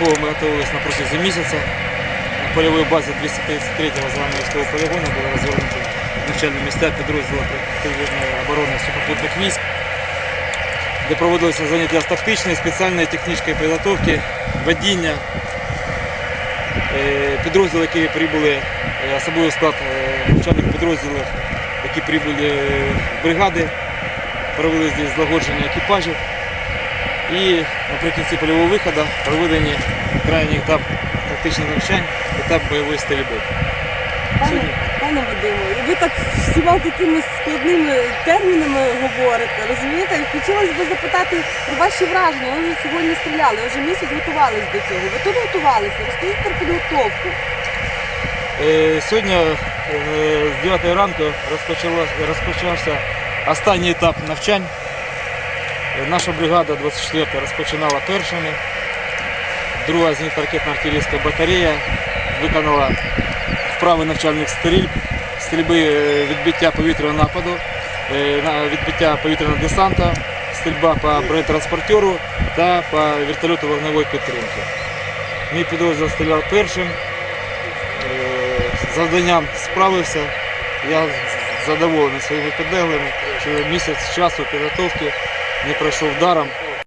якого ми готувалися на протязі місяця. На польовій базі 233-го загального військового полігону були розгорнуті навчальні місця підрозділу противної оборони сухопутних військ, де проводилися заняття з тактичної, спеціальної технічної підготовки, водіння. Е, Підрозділи, які прибули, е, особливий склад е, навчальних підрозділів, які прибули бригади, провели здесь злагодження екіпажів. І наприкінці польового виходу проведені крайній етап тактичних навчань, етап бойової стрільби. Пане, пане Вадиме, ви так всіма такими складними термінами говорите, розумієте? Хотілося б запитати про ваші враження. Ви вже сьогодні стріляли, ви вже місяць готувалися до цього. Ви тут готувалися, розкажіть про підготовку. Е, Сьогодні е, з 9 ранку розпочався останній етап навчань. Е, Наша бригада 24 розпочинала першими. Друга зенітно-ракетна артилерійська батарея виконала вправи навчальних стрільб, стрільби е, відбиття повітряного нападу, е, відбиття повітряного десанту, стрільба по бронетранспортеру та по вертольоту вогневої підтримки. Мій підрозділ стріляв першим. Завданням справився. Я задоволений своїми підлеглими, що місяць часу підготовки не пройшов даром.